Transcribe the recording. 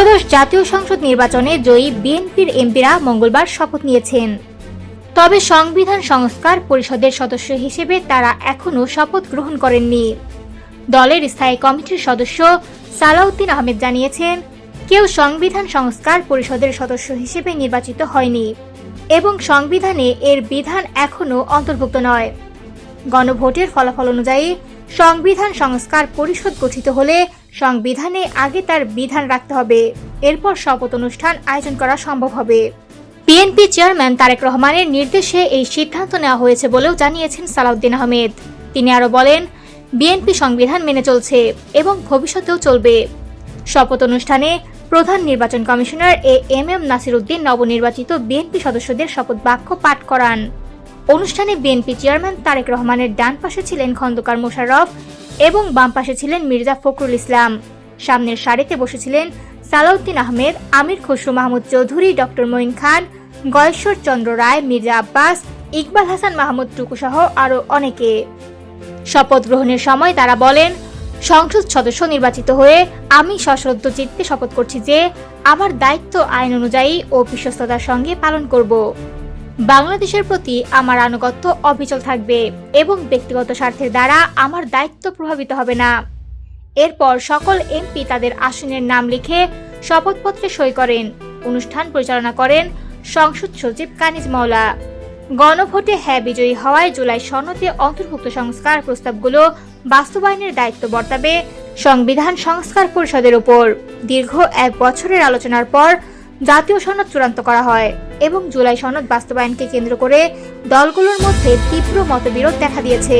ত্রয়োদশ জাতীয় সংসদ নির্বাচনে জয়ী বিএনপির এমপিরা মঙ্গলবার শপথ নিয়েছেন। তবে সংবিধান সংস্কার পরিষদের সদস্য হিসেবে তারা এখনও শপথ গ্রহণ করেননি। দলের স্থায়ী কমিটির সদস্য সালাউদ্দিন আহমেদ জানিয়েছেন, কেউ সংবিধান সংস্কার পরিষদের সদস্য হিসেবে নির্বাচিত হয়নি এবং সংবিধানে এর বিধান এখনও অন্তর্ভুক্ত নয়। গণভোটের ফলাফল অনুযায়ী সংবিধান সংস্কার পরিষদ গঠিত হলে সংবিধানে আগে তার বিধান রাখতে হবে। এরপর শপথ অনুষ্ঠান আয়োজন করা সম্ভব হবে। বিএনপি চেয়ারম্যান তারেক রহমানের নির্দেশে এই সিদ্ধান্ত নেওয়া হয়েছে বলেও জানিয়েছেন সালাউদ্দিন আহমেদ। তিনি আরও বলেন, বিএনপি সংবিধান মেনে চলছে এবং ভবিষ্যতেও চলবে। শপথ অনুষ্ঠানে প্রধান নির্বাচন commissioner A M M Nasir Uddin নবনির্বাচিত বিএনপি সদস্যদের শপথ বাক্য পাঠ করান। অনুষ্ঠানে বিএনপি চেয়ারম্যান তারেক রহমানের ডান পাশে ছিলেন খন্দকার মোশাররফ এবং বাম পাশে ছিলেন মির্জা ফখরুল ইসলাম। সামনের সারিতে বসেছিলেন সালাউদ্দিন আহমেদ, আমির খসরু মাহমুদ চৌধুরী ডক্টর মঈন খান, গয়েশ্বর চন্দ্র রায়, মির্জা আব্বাস, ইকবাল হাসান মাহমুদ টুকু সহ আরও অনেকে। শপথ গ্রহণের সময় তারা বলেন, সংসদ সদস্য নির্বাচিত হয়ে আমি সশ্রদ্ধ চিত্তে শপথ করছি যে আমার দায়িত্ব আইন অনুযায়ী ও বিশ্বস্ততার সঙ্গে পালন করব। বাংলাদেশের প্রতি আমার আনুগত্য অবিচল থাকবে এবং ব্যক্তিগত স্বার্থের দ্বারা আমার দায়িত্ব প্রভাবিত হবে না। এরপর সকল এমপি তাদের আসনের নাম লিখে শপথপত্রে সই করেন। অনুষ্ঠান পরিচালনা করেন সংসদ সচিব কানিজ মাওলা। গণভোটে হ্যাঁ বিজয়ী হওয়ায় জুলাই সনদে অন্তর্ভুক্ত সংস্কার প্রস্তাবগুলো বাস্তবায়নের দায়িত্ব বর্তাবে সংবিধান সংস্কার পরিষদের উপর। দীর্ঘ এক বছরের আলোচনার পর জাতীয় সনদ চূড়ান্ত করা হয়। এবং জুলাই সনদ বাস্তবায়নকে কেন্দ্র করে দলগুলোর মধ্যে তীব্র মতবিরোধ দেখা দিয়েছে।